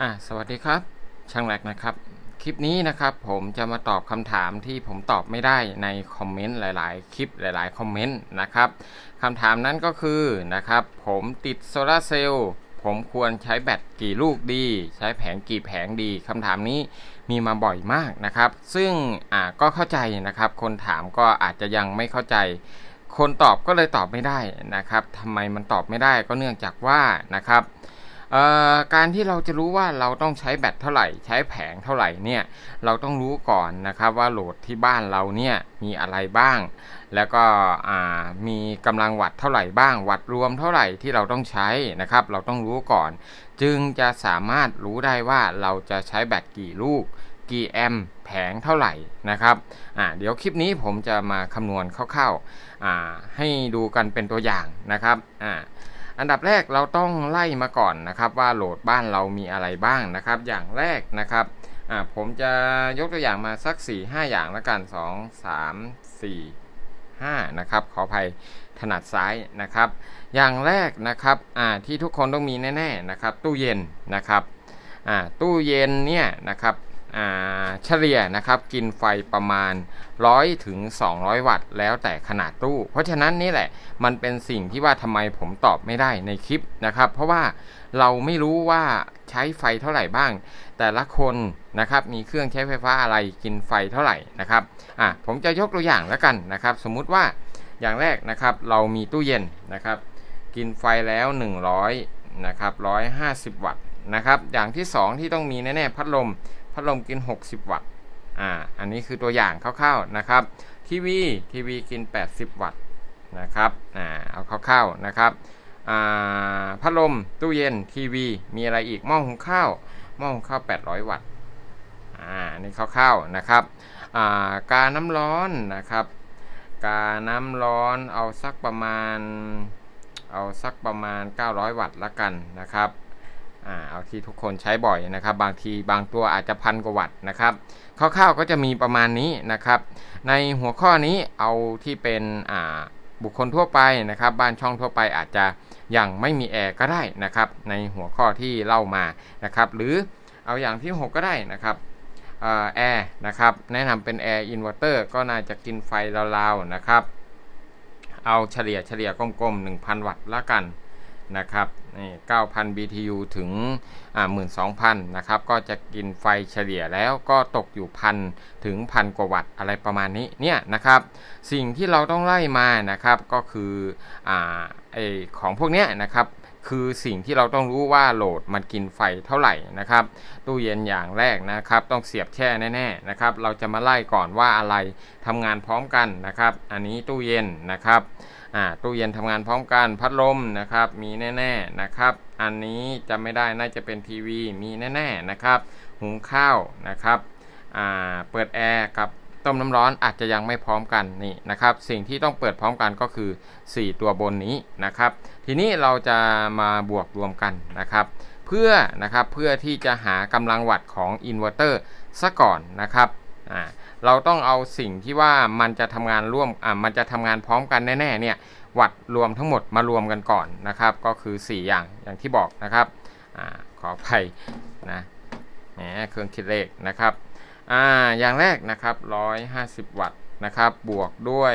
อ่าสวัสดีครับ ช่างแรกนะครับ คลิปนี้นะครับผมจะมาตอบคำถามที่ผมตอบไม่ได้ในคอมเมนต์หลาย ๆ คลิปหลาย ๆ คอมเมนต์นะครับคำถามนั้นก็คือนะครับ ผมติดโซลาเซลล์ผมควรใช้แบตกี่ลูกดี ใช้แผงกี่แผงดีคำถามนี้มีมาบ่อยมากนะครับ ซึ่งอ่าก็เข้าใจนะครับ คนถามก็อาจจะยังไม่เข้าใจคนตอบก็เลยตอบไม่ได้นะครับทำไมมันตอบไม่ได้ก็เนื่องจากว่านะครับ การที่เราจะรู้ว่าเราต้องใช้แบตเท่าไหร่ ใช้แผงเท่าไหร่เนี่ยเราต้องรู้ก่อนนะครับว่าโหลดที่บ้านเราเนี่ยมีอะไรบ้าง แล้วก็มีกำลังวัตต์เท่าไหร่บ้าง วัตต์รวมเท่าไหร่ที่เราต้องใช้นะครับ เราต้องรู้ก่อน จึงจะสามารถรู้ได้ว่าเราจะใช้แบตกี่ลูกกี่แอมป์แผงเท่าไหร่นะครับอ่าเดี๋ยวคลิปนี้ผมจะมาคำนวณคร่าวๆอ่าให้ดูกันเป็นตัวอย่างนะครับอ่า อันดับแรกเราต้องไล่มาก่อนนะครับ ว่าโหลดบ้านเรามีอะไรบ้างนะครับ อย่างแรกนะครับอ่าผมจะยกตัวอย่างมาสัก 4 5 อย่างละกัน 2 3 4 5 นะครับ ขออภัยถนัดซ้ายนะครับ อย่างแรกนะครับอ่าที่ทุกคนต้องมีแน่ๆนะครับ ตู้เย็นนะครับอ่าตู้เย็นเนี่ยนะครับ เฉลี่ยนะครับกินไฟประมาณ 100ถึง200 วัตต์ แล้วแต่ขนาดตู้ เพราะฉะนั้นนี่แหละมันเป็นสิ่งที่ว่าทำไมผมตอบไม่ได้ในคลิปนะครับ เพราะว่าเราไม่รู้ว่าใช้ไฟเท่าไหร่บ้าง แต่ละคนนะครับมีเครื่องใช้ไฟฟ้าอะไรกินไฟเท่าไหร่นะครับอะผมจะยกตัวอย่างแล้วกันนะครับ สมมุติว่าอย่างแรกนะครับเรามีตู้เย็นนะครับ กินไฟแล้ว 100นะครับ150 วัตต์นะครับอย่างที่ 2 ที่ต้องมีแน่ๆพัดลม พัดลมกิน 60 วัตต์อ่าอันนี้คือตัวอย่างคร่าวๆนะครับทีวีทีวีกิน 80 วัตต์นะครับอ่าเอาคร่าวๆนะครับอ่าพัดลมตู้เย็นทีวี มีอะไรอีกหม้อหุงข้าวหม้อหุงข้าว 800 วัตต์อ่านี่คร่าวๆนะครับอ่ากาน้ำร้อนนะครับกาน้ำร้อนเอาสักประมาณเอาสักประมาณ 900 วัตต์ละกันนะครับ อ่าเอาที่ทุกคนใช้บ่อยนะครับ บางทีบางตัวอาจจะพันกว่าวัตต์นะครับคร่าวๆก็จะมีประมาณนี้นะครับ ในหัวข้อนี้เอาที่เป็นอ่าบุคคลทั่วไปนะครับ บ้านช่องทั่วไปอาจจะยังไม่มีแอร์ก็ได้นะครับ ในหัวข้อที่เล่ามานะครับ หรือเอาอย่างที่ 6 ก็ได้นะครับแอร์นะครับ แนะนำเป็นแอร์อินเวอร์เตอร์ก็น่าจะกินไฟราวๆนะครับ เอาเฉลี่ยเฉลี่ยกลมๆ 1,000 วัตต์ละกัน นะครับนี่9,000 BTU ถึงอ่า12,000 นะครับ ก็จะกินไฟเฉลี่ยแล้วก็ตกอยู่พันถึงพันกว่าวัตต์อะไรประมาณนี้เนี่ยนะครับ สิ่งที่เราต้องไล่มานะครับก็คืออ่าไอของพวกเนี้ยนะครับ คือสิ่งที่เราต้องรู้ว่าโหลดมันกินไฟเท่าไหร่นะครับ ตู้เย็นอย่างแรกนะครับ ต้องเสียบแช่แน่ๆนะครับ เราจะมาไล่ก่อนว่าอะไรทำงานพร้อมกันนะครับ อันนี้ตู้เย็นนะครับอ่าตู้เย็นทำงานพร้อมกันพัดลมนะครับ มีแน่ๆนะครับ อันนี้จะไม่ได้น่าจะเป็นทีวีมีแน่ๆนะครับ หุงข้าวนะครับอ่าเปิดแอร์กับ ต้มน้ำร้อนอาจจะยังไม่พร้อมกันนี่นะครับ สิ่งที่ต้องเปิดพร้อมกันก็คือ 4 ตัวบนนี้นะครับ ทีนี้เราจะมาบวกรวมกันนะครับ เพื่อนะครับเพื่อที่จะหากำลังวัตต์ของอินเวอร์เตอร์ซะก่อนนะครับอ่าเราต้องเอาสิ่งที่ว่ามันจะทำงานร่วมอ่ามันจะทำงานพร้อมกันแน่ๆเนี่ยวัตต์รวมทั้งหมดมารวมกันก่อนนะครับ ก็คือ 4 อย่างอย่างที่บอกนะครับอ่าขออภัยนะแหมเครื่องคิดเลขนะครับ อ่าอย่างแรกนะครับ 150 วัตต์นะครับ บวกด้วย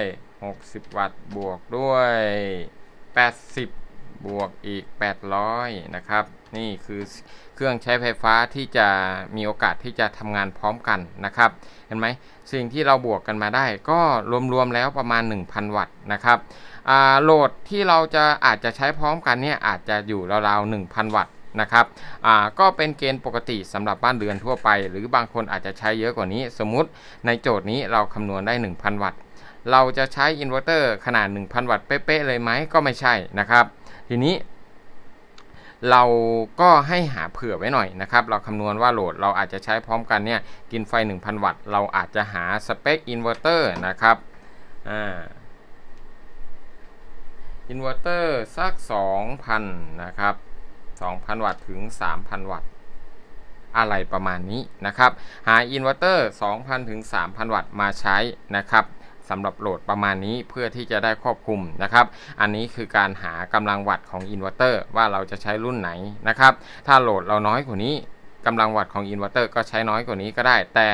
60 วัตต์ บวกด้วย 80 บวกอีก 800 นะครับ นี่คือเครื่องใช้ไฟฟ้าที่จะมีโอกาสที่จะทำงานพร้อมกันนะครับ เห็นไหมสิ่งที่เราบวกกันมาได้ก็รวมๆแล้วประมาณ 1,000 วัตต์นะครับโหลดที่เราจะอาจจะใช้พร้อมกันเนี่ยอาจจะอยู่ราวๆ1,000 วัตต์ นะครับอ่าก็เป็นเกณฑ์ปกติสำหรับบ้านเรือนทั่วไป หรือบางคนอาจจะใช้เยอะกว่านี้ สมมุติในโจทย์นี้เราคำนวณได้ 1,000 วัตต์ เราจะใช้อินเวอร์เตอร์ขนาด 1,000 วัตต์เป๊ะๆเลยไหมก็ไม่ใช่นะครับ ทีนี้เราก็ให้หาเผื่อไว้หน่อยนะครับ เราคำนวณว่าโหลดเราอาจจะใช้พร้อมกันเนี่ยกินไฟ 1,000 วัตต์ เราอาจจะหาสเปคอินเวอร์เตอร์นะครับอ่าอินเวอร์เตอร์สัก 2,000 นะครับ 2,000 วัตต์ถึง 3,000 วัตต์ อะไรประมาณนี้นะครับ หาอินเวอร์เตอร์ 2,000 ถึง 3,000 วัตต์มาใช้นะครับสำหรับโหลดประมาณนี้เพื่อที่จะได้ครอบคลุมนะครับ อันนี้คือการหากำลังวัตต์ของอินเวอร์เตอร์ว่าเราจะใช้รุ่นไหนนะครับ ถ้าโหลดเราน้อยกว่านี้กำลังวัตต์ของอินเวอร์เตอร์ก็ใช้น้อยกว่านี้ก็ได้ แต่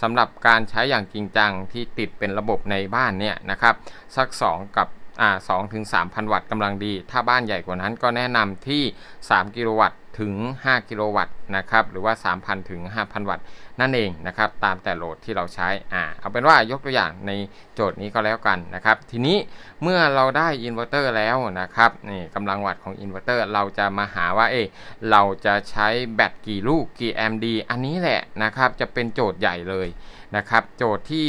สำหรับการใช้อย่างจริงจังที่ติดเป็นระบบในบ้านเนี่ยนะครับ สัก 2 กับ อ่า2ถึง3,000วัตต์กำลังดี ถ้าบ้านใหญ่กว่านั้นก็แนะนำที่ 3 กิโลวัตต์ถึง 5 กิโลวัตต์นะครับหรือว่า 3,000 ถึง 5,000 วัตต์นั่นเองนะครับตามแต่โหลดที่เราใช้อ่าเอาเป็นว่ายกตัวอย่างในโจทย์นี้ก็แล้วกันนะครับทีนี้เมื่อเราได้อินเวอร์เตอร์แล้วนะครับนี่กำลังวัตต์ของอินเวอร์เตอร์เราจะมาหาว่าเอเราจะใช้แบตกี่ลูกกี่แอมป์ดีอันนี้แหละนะครับจะเป็นโจทย์ใหญ่เลยนะครับโจทย์ที่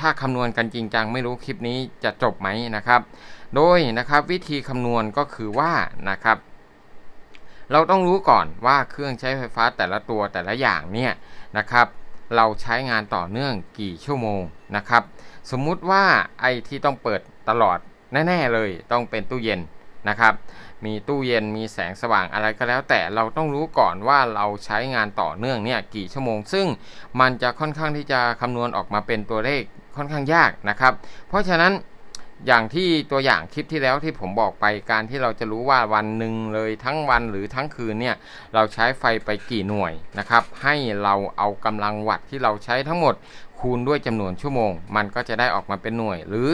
ถ้าคำนวณกันจริงจังไม่รู้คลิปนี้จะจบไหมนะครับ โดยนะครับวิธีคำนวณก็คือว่านะครับ เราต้องรู้ก่อนว่าเครื่องใช้ไฟฟ้าแต่ละตัวแต่ละอย่างเนี่ยนะครับเราใช้งานต่อเนื่องกี่ชั่วโมงนะครับ สมมุติว่าไอ้ที่ต้องเปิดตลอดแน่ๆเลยต้องเป็นตู้เย็นนะครับ มีตู้เย็นมีแสงสว่างอะไรก็แล้ว แต่เราต้องรู้ก่อนว่าเราใช้งานต่อเนื่องเนี่ยกี่ชั่วโมง ซึ่งมันจะค่อนข้างที่จะคำนวณออกมาเป็นตัวเลข ค่อนข้างยากนะครับ เพราะฉะนั้นอย่างที่ตัวอย่างคลิปที่แล้วที่ผมบอกไปการที่เราจะรู้ว่าวันหนึ่งเลยทั้งวันหรือทั้งคืนเนี่ยเราใช้ไฟไปกี่หน่วยนะครับ ให้เราเอากำลังวัตต์ที่เราใช้ทั้งหมด คูณด้วยจำนวนชั่วโมง มันก็จะได้ออกมาเป็นหน่วย หรือ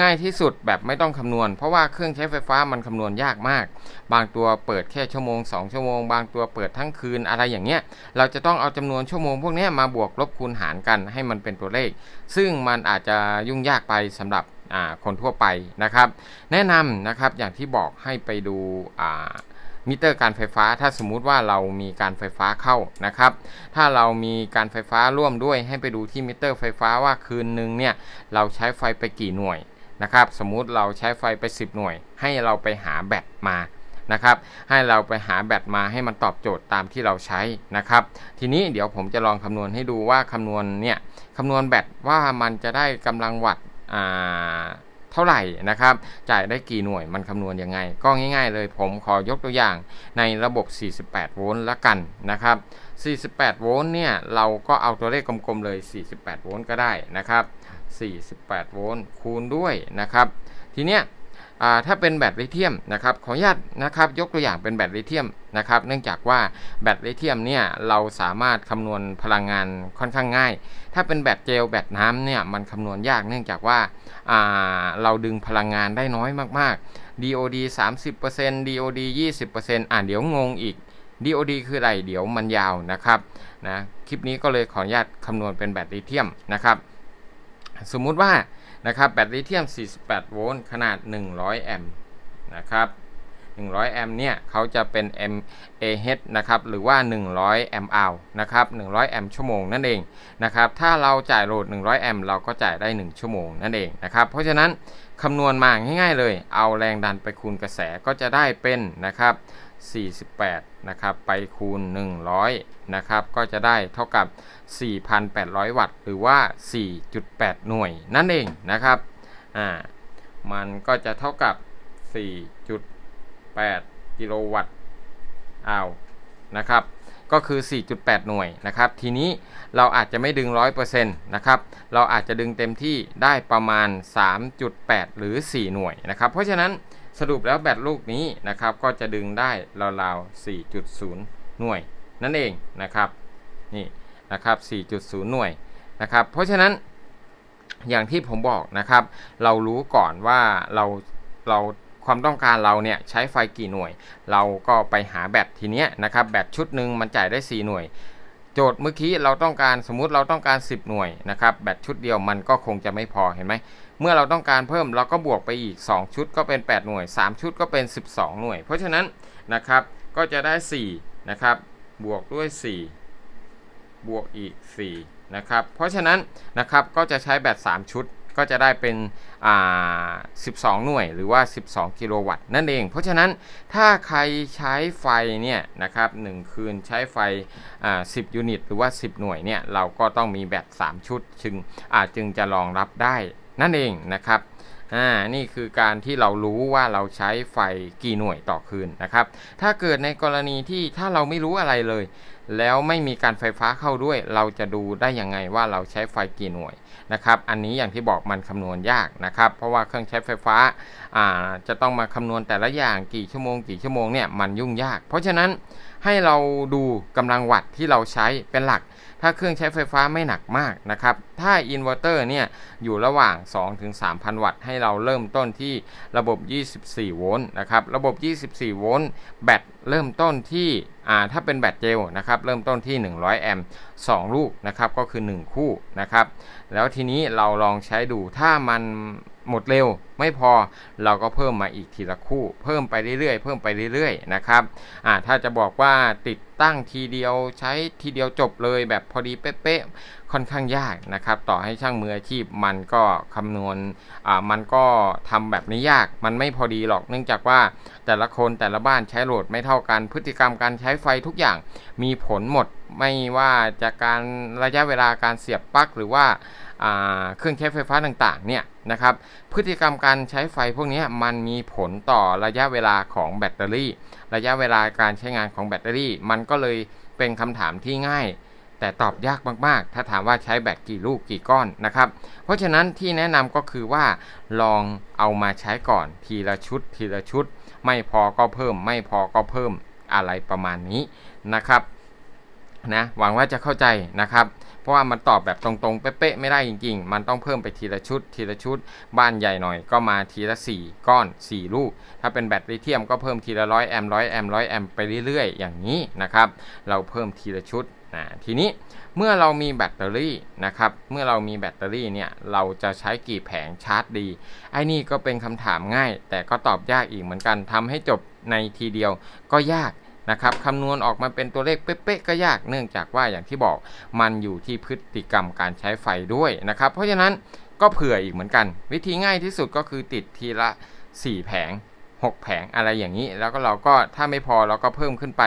ง่ายที่สุดแบบไม่ต้องคำนวณ เพราะว่าเครื่องใช้ไฟฟ้ามันคำนวณยากมาก บางตัวเปิดแค่ชั่วโมง 2 ชั่วโมง บางตัวเปิดทั้งคืนอะไรอย่างเงี้ย เราจะต้องเอาจำนวนชั่วโมงพวกนี้มาบวกลบคูณหารกันให้มันเป็นตัวเลข ซึ่งมันอาจจะยุ่งยากไปสำหรับคนทั่วไปนะครับ แนะนำนะครับอย่างที่บอกให้ไปดู มิเตอร์การไฟฟ้า ถ้าสมมุติว่าเรามีการไฟฟ้าเข้านะครับ ถ้าเรามีการไฟฟ้าร่วมด้วยให้ไปดูที่มิเตอร์ไฟฟ้าว่าคืนหนึ่งเนี่ยเราใช้ไฟไปกี่หน่วยนะครับ สมมุติเราใช้ไฟไป 10 หน่วย ให้เราไปหาแบตมานะครับ ให้เราไปหาแบตมาให้มันตอบโจทย์ตามที่เราใช้นะครับ ทีนี้เดี๋ยวผมจะลองคำนวณให้ดูว่าคำนวณเนี่ยคำนวณแบตว่ามันจะได้กำลังวัตต์ เท่าไหร่นะครับ จ่ายได้กี่หน่วยมันคำนวณยังไง ก็ง่าย ๆ เลยผมขอยกตัวอย่างในระบบ 48 โวลต์ละกันนะครับ 48 โวลต์เนี่ย เราก็เอาตัวเลขกลมๆเลย 48 โวลต์ก็ได้นะครับ 48 โวลต์คูณด้วยนะครับ ทีเนี้ย ถ้าเป็นแบตลิเธียมนะครับขออนุญาตนะครับยกตัวอย่างเป็นแบตลิเธียมนะครับเนื่องจากว่าแบตลิเธียมเนี่ยเราสามารถคำนวณพลังงานค่อนข้างง่าย ถ้าเป็นแบตเจลแบตน้ำเนี่ยมันคำนวณยากเนื่องจากว่าเราดึงพลังงานได้น้อยมากๆ DOD 30% DOD 20%อ่าเดี๋ยวงงอีก DOD คืออะไรเดี๋ยวมันยาวนะครับนะคลิปนี้ก็เลยขออนุญาตคำนวณเป็นแบตลิเธียมนะครับสมมุติว่า นะครับแบตลิเธียม 48 โวลต์ขนาด 100 แอมป์นะครับ 100 แอมป์เนี่ยเขาจะเป็น mAh นะครับหรือว่า 100 แอมป์อาวนะครับ 100 แอมป์ชั่วโมงนั่นเองนะครับถ้าเราจ่ายโหลด 100 แอมป์เราก็จ่ายได้ 1 ชั่วโมงนั่นเองนะครับเพราะฉะนั้นคำนวณมาง่ายๆเลย เอาแรงดันไปคูณกระแสก็จะได้เป็นนะครับ 48นะครับไปคูณ 100นะครับก็จะได้เท่ากับ 4,800 วัตต์ หรือว่า 4.8 หน่วยนั่นเองนะครับอ่ามันก็จะเท่ากับ 4.8 กิโลวัตต์อ้าวนะครับก็คือ 4.8 หน่วยนะครับ ทีนี้เราอาจจะไม่ดึง 100%นะครับ เราอาจจะดึงเต็มที่ได้ประมาณ 3.8 หรือ 4 หน่วยนะครับ เพราะฉะนั้น สรุปแล้วแบตลูกนี้นะครับก็จะดึงได้ราวๆ 4.0 หน่วยนั่นเองนะครับนี่นะครับ 4.0 หน่วยนะครับเพราะฉะนั้นอย่างที่ผมบอกนะครับ เรารู้ก่อนว่าเราเราความต้องการเราเนี่ยใช้ไฟกี่หน่วย เราก็ไปหาแบตทีเนี้ยนะครับแบตชุดหนึ่งมันจ่ายได้ 4 หน่วย โจทย์เมื่อกี้เราต้องการสมมุติเราต้องการ 10 หน่วยนะครับแบตชุดเดียวมันก็คงจะไม่พอเห็นไหม เมื่อเราต้องการเพิ่มเราก็บวกไปอีก 2 ชุดก็เป็น 8 หน่วย 3 ชุดก็เป็น 12 หน่วย เพราะฉะนั้นนะครับก็จะได้ 4 นะครับ บวกด้วย 4 บวกอีก 4 นะครับ เพราะฉะนั้นนะครับก็จะใช้แบต 3 ชุดก็จะได้เป็นอ่า12 หน่วยหรือว่า 12 กิโลวัตต์นั่นเอง เพราะฉะนั้นถ้าใครใช้ไฟเนี่ยนะครับ1คืนใช้ไฟอ่า10 ยูนิต หรือว่า 10 หน่วยเนี่ยเราก็ต้องมีแบต 3 ชุด จึงอาจจึงจะรองรับได้ นั่นเองนะครับอ่านี่คือการที่เรารู้ว่าเราใช้ไฟกี่หน่วยต่อคืนนะครับ ถ้าเกิดในกรณีที่ถ้าเราไม่รู้อะไรเลย แล้วไม่มีการไฟฟ้าเข้าด้วย เราจะดูได้ยังไงว่าเราใช้ไฟกี่หน่วยนะครับ อันนี้อย่างที่บอกมันคำนวณยากนะครับ เพราะว่าเครื่องใช้ไฟฟ้าอ่าจะต้องมาคำนวณแต่ละอย่างกี่ชั่วโมงกี่ชั่วโมงเนี่ยมันยุ่งยาก เพราะฉะนั้นให้เราดูกำลังวัตต์ที่เราใช้เป็นหลัก ถ้าเครื่องใช้ไฟฟ้าไม่หนักมากนะครับ ถ้าอินเวอร์เตอร์เนี่ยอยู่ระหว่าง 2-3,000 วัตต์ให้เราเริ่มต้นที่ระบบ 24 โวลต์นะครับ ระบบ 24 โวลต์แบตเริ่มต้นที่อ่าถ้าเป็นแบตเจลนะครับเริ่มต้นที่ 100 แอมป์2ลูกนะครับก็คือ 1 คู่นะครับ แล้วทีนี้เราลองใช้ดูถ้ามัน หมดเร็ว ไม่พอเราก็เพิ่มมาอีกทีละคู่ เพิ่มไปเรื่อยๆ เพิ่มไปเรื่อยๆนะครับอ่าถ้าจะบอกว่าติดตั้งทีเดียวใช้ทีเดียวจบเลยแบบพอดีเป๊ะๆค่อนข้างยากนะครับ ต่อให้ช่างมืออาชีพมันก็คำนวณอ่ามันก็ทำแบบนี้ยากมันไม่พอดีหรอกเนื่องจากว่าแต่ละคนแต่ละบ้านใช้โหลดไม่เท่ากันพฤติกรรมการใช้ไฟทุกอย่างมีผลหมดไม่ว่าจากการระยะเวลาการเสียบปลั๊กหรือว่า เครื่องใช้ไฟฟ้าต่างๆเนี่ยนะครับพฤติกรรมการใช้ไฟพวกนี้มันมีผลต่อระยะเวลาของแบตเตอรี่ ระยะเวลาการใช้งานของแบตเตอรี่ มันก็เลยเป็นคำถามที่ง่าย แต่ตอบยากมากๆ ถ้าถามว่าใช้แบตกี่ลูกกี่ก้อนนะครับเพราะฉะนั้นที่แนะนำก็คือว่าลองเอามาใช้ก่อนทีละชุด ทีละชุด ไม่พอก็เพิ่ม ไม่พอก็เพิ่มอะไรประมาณนี้นะครับ นะหวังว่าจะเข้าใจนะครับ เพราะว่ามันตอบแบบตรงๆ เป๊ะๆไม่ได้จริง ๆ มันต้องเพิ่มไปทีละชุด ทีละชุด บ้านใหญ่หน่อยก็มาทีละ 4 ก้อน 4 ลูก ถ้าเป็นแบตลิเธียมก็เพิ่มทีละร้อยแอมป์ร้อยแอมป์ร้อยแอมป์ไปเรื่อยๆ อย่างนี้นะครับ เราเพิ่มทีละชุดนะทีนี้เมื่อเรามีแบตเตอรี่นะครับ เมื่อเรามีแบตเตอรี่เนี่ยเราจะใช้กี่แผงชาร์จดีไอ้นี่ก็เป็นคำถามง่าย แต่ก็ตอบยากอีกเหมือนกันทำให้จบในทีเดียวก็ยาก นะครับคำนวณออกมาเป็นตัวเลขเป๊ะๆก็ยากเนื่องจากว่าอย่างที่บอกมันอยู่ที่พฤติกรรมการใช้ไฟด้วยนะครับ เพราะฉะนั้นก็เผื่ออีกเหมือนกัน วิธีง่ายที่สุดก็คือติดทีละ 4 แผง 6 แผงอะไรอย่างนี้ แล้วก็เราก็ถ้าไม่พอเราก็เพิ่มขึ้นไป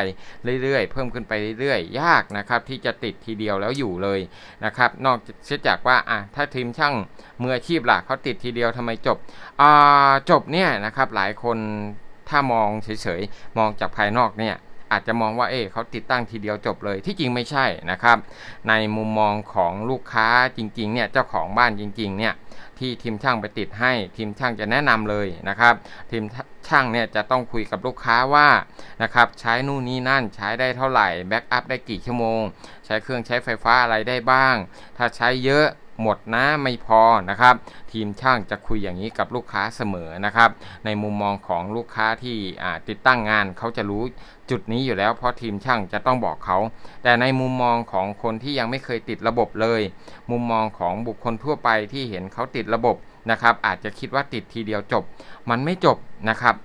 เรื่อยๆ เพิ่มขึ้นไปเรื่อยๆ ยากนะครับที่จะติดทีเดียวแล้วอยู่เลยนะครับนอกเสียจากว่าอะถ้าทีมช่างมืออาชีพล่ะเขาติดทีเดียวทำไมจบอ่าจบเนี่ยนะครับหลายคนถ้ามองเฉยๆ มองจากภายนอกเนี่ย อาจจะมองว่าเอ๊เขาติดตั้งทีเดียวจบเลยที่จริงไม่ใช่นะครับ ในมุมมองของลูกค้าจริงๆเนี่ยเจ้าของบ้านจริงๆเนี่ยที่ทีมช่างไปติดให้ทีมช่างจะแนะนำเลยนะครับ ทีมช่างเนี่ยจะต้องคุยกับลูกค้าว่านะครับใช้นู่นนี่นั่นใช้ได้เท่าไหร่แบ็กอัพได้กี่ชั่วโมง ใช้เครื่องใช้ไฟฟ้าอะไรได้บ้าง ถ้าใช้เยอะ หมดนะไม่พอนะครับ ทีมช่างจะคุยอย่างนี้กับลูกค้าเสมอนะครับ ในมุมมองของลูกค้าที่ติดตั้งงานเขาจะรู้จุดนี้อยู่แล้วเพราะทีมช่างจะต้องบอกเขา แต่ในมุมมองของคนที่ยังไม่เคยติดระบบเลย มุมมองของบุคคลทั่วไปที่เห็นเขาติดระบบนะครับ อาจจะคิดว่าติดทีเดียวจบ มันไม่จบนะครับ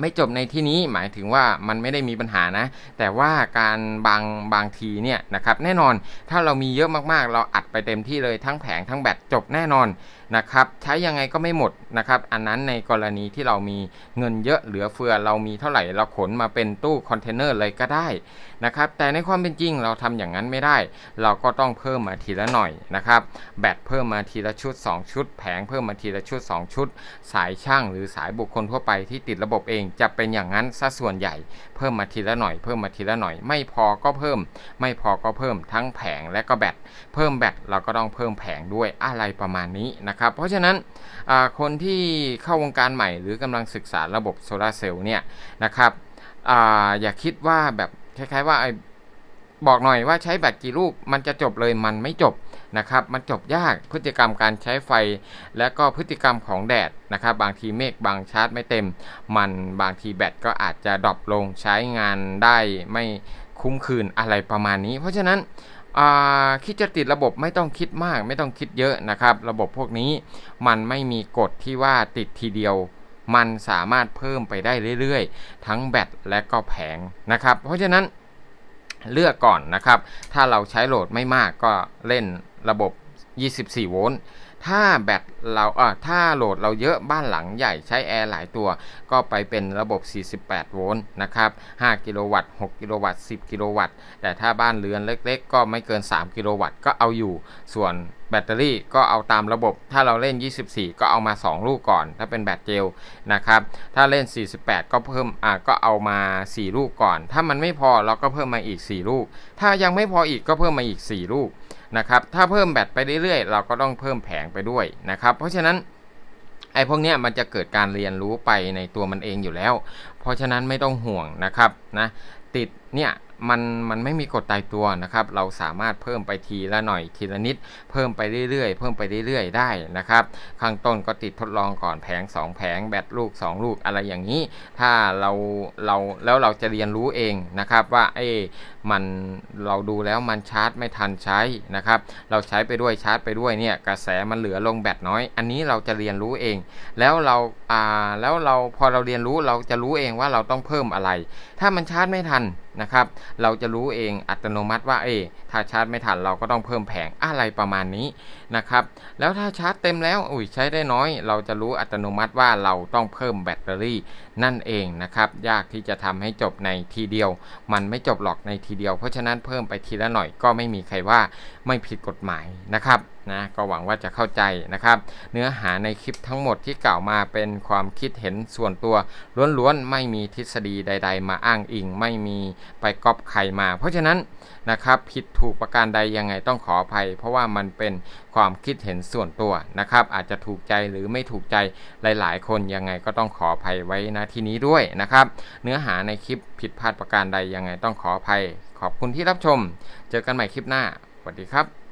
ไม่จบในที่นี้หมายถึงว่ามันไม่ได้มีปัญหานะ แต่ว่าการบางบางทีเนี่ยนะครับแน่นอนถ้าเรามีเยอะมากๆ เราอัดไปเต็มที่เลยทั้งแผงทั้งแบตจบแน่นอนนะครับใช้ยังไงก็ไม่หมดนะครับอันนั้นในกรณีที่เรามีเงินเยอะเหลือเฟือเรามีเท่าไหร่เราขนมาเป็นตู้คอนเทนเนอร์เลยก็ได้นะครับแต่ในความเป็นจริงเราทำอย่างนั้นไม่ได้ เราก็ต้องเพิ่มมาทีละหน่อยนะครับแบตเพิ่มมาทีละชุด 2 ชุด แผงเพิ่มมาทีละชุด 2 ชุด สายช่างหรือสายบุคคลทั่วไปที่ติดระบบเองจะเป็นอย่างนั้นซะส่วนใหญ่ เพิ่มมาทีละหน่อยเพิ่มมาทีละหน่อย ไม่พอก็เพิ่ม ไม่พอก็เพิ่มทั้งแผงและก็แบตเพิ่มแบตเราก็ต้องเพิ่มแผงด้วยอะไรประมาณนี้นะครับ เพราะฉะนั้นคนที่เข้าวงการใหม่หรือกำลังศึกษาระบบโซลาเซลล์เนี่ยนะครับออย่าคิดว่าแบบคล้ายๆว่าบอกหน่อยว่าใช้แบตกี่ลูกมันจะจบเลยมันไม่จบ นะครับมันจบยากพฤติกรรมการใช้ไฟ และก็พฤติกรรมของแดดนะครับ บางทีเมฆบางชาร์จไม่เต็ม มันบางทีแบตก็อาจจะดรอปลงใช้งานได้ไม่คุ้มคืนอะไรประมาณนี้ เพราะฉะนั้นคิดจะติดระบบไม่ต้องคิดมาก ไม่ต้องคิดเยอะนะครับ ระบบพวกนี้มันไม่มีกฎที่ว่าติดทีเดียว มันสามารถเพิ่มไปได้เรื่อยๆ ทั้งแบตและก็แผงนะครับ เพราะฉะนั้นเลือกก่อนนะครับ ถ้าเราใช้โหลดไม่มากก็เล่น ระบบ 24 โวลต์ ถ้าแบตเราเออถ้าโหลดเราเยอะบ้านหลังใหญ่ใช้แอร์หลายตัว ก็ไปเป็นระบบ 48 โวลต์นะครับ 5 กิโลวัตต์ 6 กิโลวัตต์ 10 กิโลวัตต์ แต่ถ้าบ้านเรือนเล็ก ๆ ก็ไม่เกิน 3 กิโลวัตต์ก็เอาอยู่ ส่วนแบตเตอรี่ก็เอาตามระบบ ถ้าเราเล่น 24 ก็เอามา 2 ลูกก่อน ถ้าเป็นแบตเจลนะครับ ถ้าเล่น 48 ก็เพิ่ม อ่า ก็เอามา 4 ลูกก่อน ถ้ามันไม่พอเราก็เพิ่มมาอีก 4 ลูก ถ้ายังไม่พออีกก็เพิ่มมาอีก 4 ลูก นะครับถ้าเพิ่มแบตไปเรื่อยๆ เราก็ต้องเพิ่มแผงไปด้วยนะครับ เพราะฉะนั้นไอ้พวกนี้มันจะเกิดการเรียนรู้ไปในตัวมันเองอยู่แล้ว เพราะฉะนั้นไม่ต้องห่วงนะครับนะติดเนี่ย มันมันไม่มีกฎตายตัวนะครับ เราสามารถเพิ่มไปทีละหน่อยทีละนิด เพิ่มไปเรื่อยๆ เพิ่มไปเรื่อยๆ ได้นะครับ ข้างต้นก็ติดทดลองก่อนแผง 2 แผงแบตลูก 2 ลูกอะไรอย่างนี้ ถ้าเราเราแล้วเราจะเรียนรู้เองนะครับว่าเอ้มันเราดูแล้วมันชาร์จไม่ทันใช้นะครับ เราใช้ไปด้วยชาร์จไปด้วยเนี่ยกระแสมันเหลือลงแบตน้อย อันนี้เราจะเรียนรู้เอง แล้วเราอ่าแล้วเราพอเราเรียนรู้เราจะรู้เองว่าเราต้องเพิ่มอะไรถ้ามันชาร์จไม่ทันนะครับ เราจะรู้เองอัตโนมัติว่าเออถ้าชาร์จไม่ทันเราก็ต้องเพิ่มแผงอะไรประมาณนี้นะครับ แล้วถ้าชาร์จเต็มแล้วอุ้ยใช้ได้น้อย เราจะรู้อัตโนมัติว่าเราต้องเพิ่มแบตเตอรี่ นั่นเองนะครับยากที่จะทำให้จบในทีเดียว มันไม่จบหรอกในทีเดียว เพราะฉะนั้นเพิ่มไปทีละหน่อยก็ไม่มีใครว่าไม่ผิดกฎหมายนะครับนะก็หวังว่าจะเข้าใจนะครับ เนื้อหาในคลิปทั้งหมดที่กล่าวมาเป็นความคิดเห็นส่วนตัวล้วนๆไม่มีทฤษฎีใด ๆ มาอ้างอิง ไม่มีไปก๊อปใครมา เพราะฉะนั้นนะครับผิดถูกประการใดยังไงต้องขออภัย เพราะว่ามันเป็นความคิดเห็นส่วนตัวนะครับ อาจจะถูกใจหรือไม่ถูกใจหลาย ๆ คนยังไงก็ต้องขออภัยไว้นะที่นี้ด้วยนะครับ เนื้อหาในคลิปผิดพลาดประการใดยังไงต้องขออภัย ขอบคุณที่รับชม เจอกันใหม่คลิปหน้าสวัสดีครับ